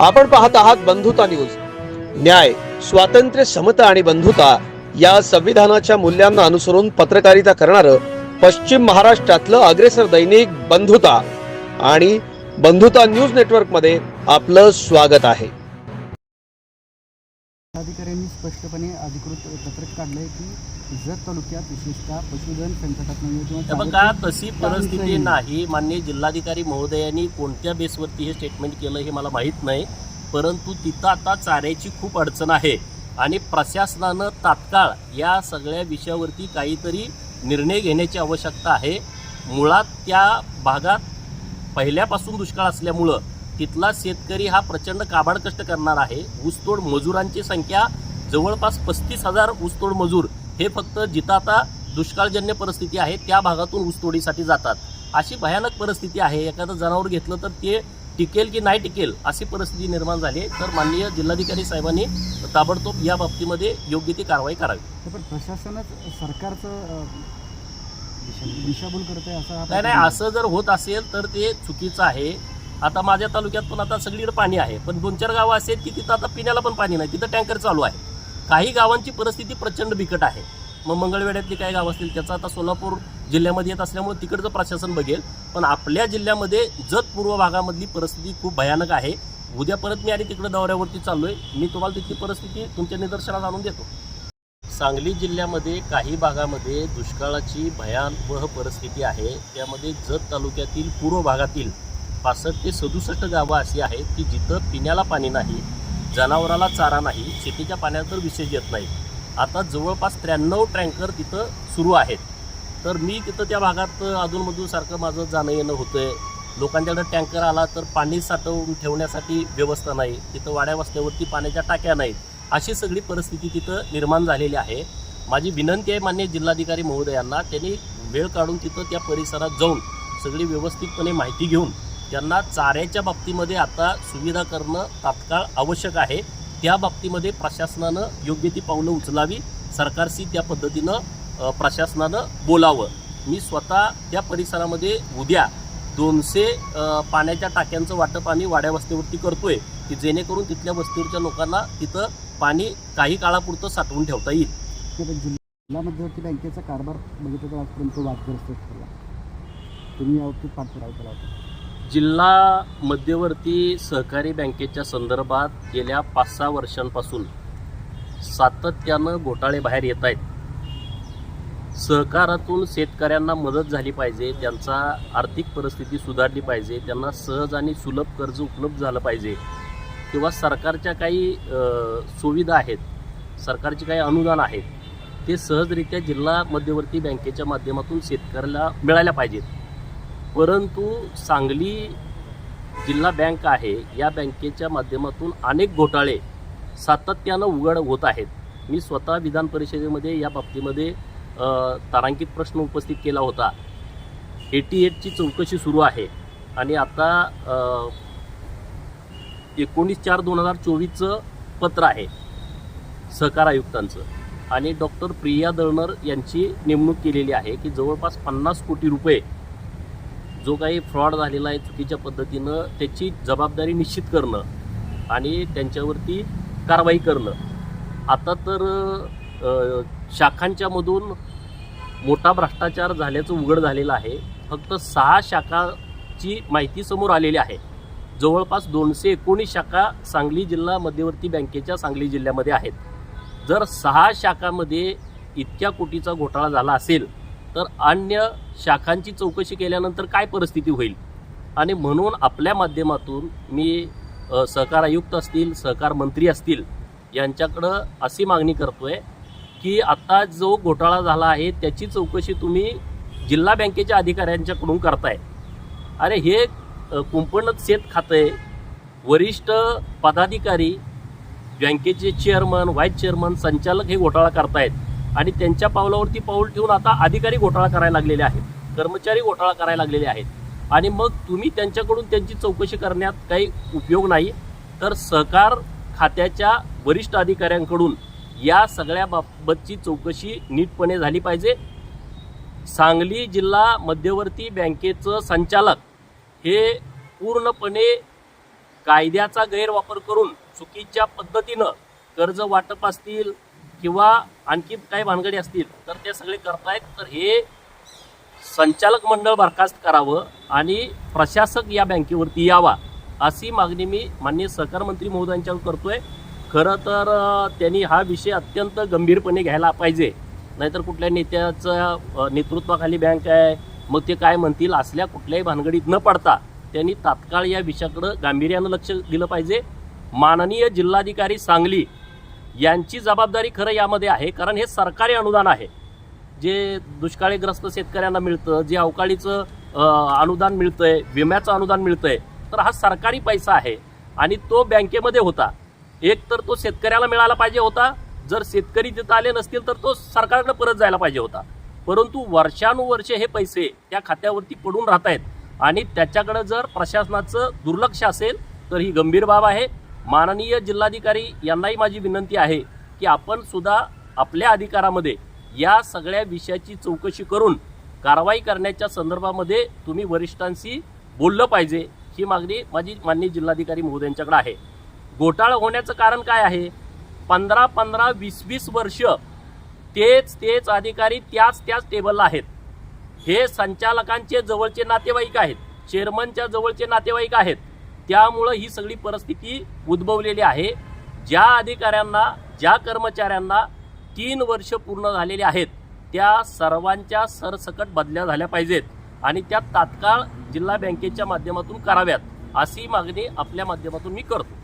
आपण पाहत आहात बंधुता न्यूज. न्याय स्वातंत्र्य समता आणि बंधुता या संविधानाच्या मूल्यांना अनुसरून पत्रकारिता करणारं पश्चिम महाराष्ट्रातलं अग्रेसर दैनिक बंधुता. आणि बंधुता न्यूज नेटवर्कमध्ये आपलं स्वागत आहे. अधिकाऱ्यांनी स्पष्टपणे अधिकृत पत्रक काढलंय की जत तालुक्यात विशेषतः पशुधन संकटात बघा तशी परिस्थिती नाही. नाही. मान्य जिल्हाधिकारी महोदयांनी कोणत्या बेसवरती हे स्टेटमेंट केलं हे मला माहीत नाही. परंतु तिथं आता चाऱ्याची खूप अडचण आहे. आणि प्रशासनानं तात्काळ या सगळ्या विषयावरती काहीतरी निर्णय घेण्याची आवश्यकता आहे. मुळात त्या भागात पहिल्यापासून दुष्काळ असल्यामुळं तिथला शेतकरी हा प्रचंड काबाड कष्ट करणार आहे. ऊसतोड मजुरांची संख्या जवळपास पस्तीस हजार ऊसतोड मजूर हे फक्त जिथं आता दुष्काळजन्य परिस्थिती आहे त्या भागातून ऊसतोडीसाठी जातात. अशी भयानक परिस्थिती आहे. एखादं जनावर घेतलं तर ते टिकेल की नाही टिकेल अशी परिस्थिती निर्माण झाली आहे. तर माननीय जिल्हाधिकारी साहेबांनी ताबडतोब या बाबतीमध्ये योग्य ती कारवाई करावी. पण प्रशासनच सरकारचं दिशाभूल करत आहे असं नाही नाही असं जर होत असेल तर ते चुकीचं आहे. आता माझ्या तालुक्यात पण आता सगळीकडे पाणी आहे पण दोन चार गावं असेल की तिथं आता पिण्याला पण पाणी नाही तिथं टँकर चालू आहे. काही गावांची परिस्थिती प्रचंड बिकट आहे. मग मंगळवेड्यातली काही गावं असतील त्याचा आता सोलापूर जिल्ह्यामध्ये येत असल्यामुळे तिकडचं प्रशासन बघेल पण आपल्या जिल्ह्यामध्ये जत पूर्व भागामधली परिस्थिती खूप भयानक आहे. उद्या परत मी आणि तिकडे दौऱ्यावरती चाललोय. मी तुम्हाला तिथली परिस्थिती तुमच्या निदर्शनात आणून देतो. सांगली जिल्ह्यामध्ये काही भागामध्ये दुष्काळाची भयावह परिस्थिती आहे. त्यामध्ये जत तालुक्यातील पूर्व भागातील पासष्ट ते सदुसष्ट गावं अशी आहेत की जिथं पिण्याला पाणी नाही जनावराला चारा नाही शेतीच्या पाण्यात तर विशेष येत नाही. आता जवळपास त्र्याण्णव टँकर तिथं सुरू आहेत. तर मी तिथं त्या भागात अधूनमधून सारखं माझं जाणं येणं होतं आहे लोकांच्याकडे टँकर आला तर पाणी साठवून ठेवण्यासाठी व्यवस्था नाही. तिथं वाड्या वस्त्यावरती पाण्याच्या टाक्या नाहीत. अशी सगळी परिस्थिती तिथं निर्माण झालेली आहे. माझी विनंती आहे मान्य जिल्हाधिकारी महोदयांना त्यांनी वेळ काढून तिथं त्या परिसरात जाऊन सगळी व्यवस्थितपणे माहिती घेऊन त्यांना चाऱ्याच्या बाबतीमध्ये आता सुविधा करणं तात्काळ आवश्यक आहे. त्या बाबतीमध्ये प्रशासनानं योग्य ती पावलं उचलावी सरकारशी त्या पद्धतीनं प्रशासनानं बोलावं. मी स्वतः त्या परिसरामध्ये उद्या दोनशे पाण्याच्या टाक्यांचं वाटप आम्ही वाड्या वस्तीवरती करतोय की जेणेकरून तिथल्या वस्तीवरच्या लोकांना तिथं पाणी काही काळापुरतं साठवून ठेवता येईल. जिल्हा मध्यवर्ती बँकेचा कारभार बघितलं तर आजपर्यंत वादग्रस्त ठरला तुम्ही यावरती पाठपुरावा केला होता जिल्हा मध्यवर्ती सहकारी बँकेच्या संदर्भात गेल्या पाच सहा वर्षांपासून सातत्यानं घोटाळे बाहेर येत आहेत. सहकारातून शेतकऱ्यांना मदत झाली पाहिजे त्यांचा आर्थिक परिस्थिती सुधारली पाहिजे त्यांना सहज आणि सुलभ कर्ज उपलब्ध झालं पाहिजे किंवा सरकारच्या काही सुविधा आहेत सरकारचे काही अनुदान आहेत ते सहजरित्या जिल्हा मध्यवर्ती बँकेच्या माध्यमातून शेतकऱ्याला मिळायला पाहिजेत. परंतु सांगली जिल्हा बँक आहे. या बँकेच्या माध्यमातून अनेक घोटाळे सातत्यानं उघड होत आहेत. मी स्वतः विधान परिषदेमध्ये या बाबतीमध्ये तारांकित प्रश्न उपस्थित केला होता. एटी एटची चौकशी सुरू आहे आणि आता एकोणीस चार दोन हजार चोवीसचं पत्र आहे सहकार आयुक्तांचं. आणि डॉक्टर प्रिया दळणर यांची नेमणूक केलेली आहे की जवळपास पन्नास कोटी रुपये जो काही फ्रॉड झालेला आहे चुकीच्या पद्धतीनं त्याची जबाबदारी निश्चित करणं आणि त्यांच्यावरती कारवाई करणं. आता तर शाखांच्यामधून मोठा भ्रष्टाचार झाल्याचं उघड झालेलं आहे. फक्त सहा शाखाची माहिती समोर आलेली आहे. जवळपास दोनशे एकोणीस शाखा सांगली जिल्हा मध्यवर्ती बँकेच्या सांगली जिल्ह्यामध्ये आहेत. जर सहा शाखामध्ये इतक्या कोटीचा घोटाळा झाला असेल तर अन्य शाखांची चौकशी केल्यानंतर काय परिस्थिती होईल? आणि म्हणून आपल्या माध्यमातून मी सहकार आयुक्त असतील सहकार मंत्री असतील यांच्याकडं अशी मागणी करतो आहे की आत्ता जो घोटाळा झाला आहे त्याची चौकशी तुम्ही जिल्हा बँकेच्या अधिकाऱ्यांच्याकडून करताय. अरे हे अ, कुंपणच शेत खातं आहे वरिष्ठ पदाधिकारी बँकेचे चेअरमन व्हाईस चेअरमन संचालक हे घोटाळा करतायत. आणि त्यांच्या पावलावरती पाऊल ठेवून आता अधिकारी घोटाळा करायला लागलेले आहेत. कर्मचारी घोटाळा करायला लागलेले आहेत. आणि मग तुम्ही त्यांच्याकडून त्यांची चौकशी करण्यात काही उपयोग नाही. तर सहकार खात्याच्या वरिष्ठ अधिकाऱ्यांकडून या सगळ्या बाबतची चौकशी नीटपणे झाली पाहिजे. सांगली जिल्हा मध्यवर्ती बँकेचं संचालक हे पूर्णपणे कायद्याचा गैरवापर करून चुकीच्या पद्धतीनं कर्ज वाटप असतील किंवा आणखी काही भानगडी असतील तर ते सगळे करतायत. तर हे संचालक मंडळ बरखास्त करावं आणि प्रशासक या बँकेवरती यावा अशी मागणी मी माननीय सहकार मंत्री महोदयांच्यावर करतोय. खरं तर त्यांनी हा विषय अत्यंत गंभीरपणे घ्यायला पाहिजे. नाहीतर कुठल्या नेत्याचं नेतृत्वाखाली बँक आहे मग ते काय म्हणतील असल्या कुठल्याही भानगडीत न पडता त्यांनी तात्काळ या विषयाकडं गांभीर्यानं लक्ष दिलं पाहिजे. माननीय जिल्हाधिकारी सांगली यांची जबाबदारी खरं यामध्ये आहे कारण हे सरकारी अनुदान आहे. जे दुष्काळीग्रस्त शेतकऱ्यांना मिळतं जे अवकाळीचं अनुदान मिळतं आहे विम्याचं अनुदान मिळतं आहे तर हा सरकारी पैसा आहे आणि तो बँकेमध्ये होता. एक तर तो शेतकऱ्याला मिळाला पाहिजे होता. जर शेतकरी तिथं आले नसतील तर तो सरकारकडे परत जायला पाहिजे होता. परंतु वर्षानुवर्षे हे पैसे त्या खात्यावरती पडून राहत आहेत आणि त्याच्याकडं जर प्रशासनाचं दुर्लक्ष असेल तर ही गंभीर बाब आहे. माननीय जिल्हाधिकारी यांनाही माझी विनंती आहे की आपण सुद्धा आपल्या अधिकारामध्ये या सगळ्या विषयाची चौकशी करून कारवाई करण्याच्या संदर्भामध्ये तुम्ही वरिष्ठांशी बोललं पाहिजे ही मागणी माझी माननीय जिल्हाधिकारी महोदयांच्याकडे आहे. घोटाळा होण्याचं कारण काय आहे? पंधरा पंधरा वीस वीस वर्ष तेच तेच अधिकारी त्याच त्याच टेबलला आहेत. हे संचालकांचे जवळचे नातेवाईक आहेत चेअरमनच्या जवळचे नातेवाईक आहेत. त्यामुळं ही सगळी परिस्थिती उद्भवलेली आहे. ज्या अधिकाऱ्यांना ज्या कर्मचाऱ्यांना तीन वर्ष पूर्ण झालेली आहेत त्या सर्वांच्या सरसकट बदल्या झाल्या पाहिजेत आणि त्या तात्काळ जिल्हा बँकेच्या माध्यमातून कराव्यात अशी मागणी आपल्या माध्यमातून मी करतो.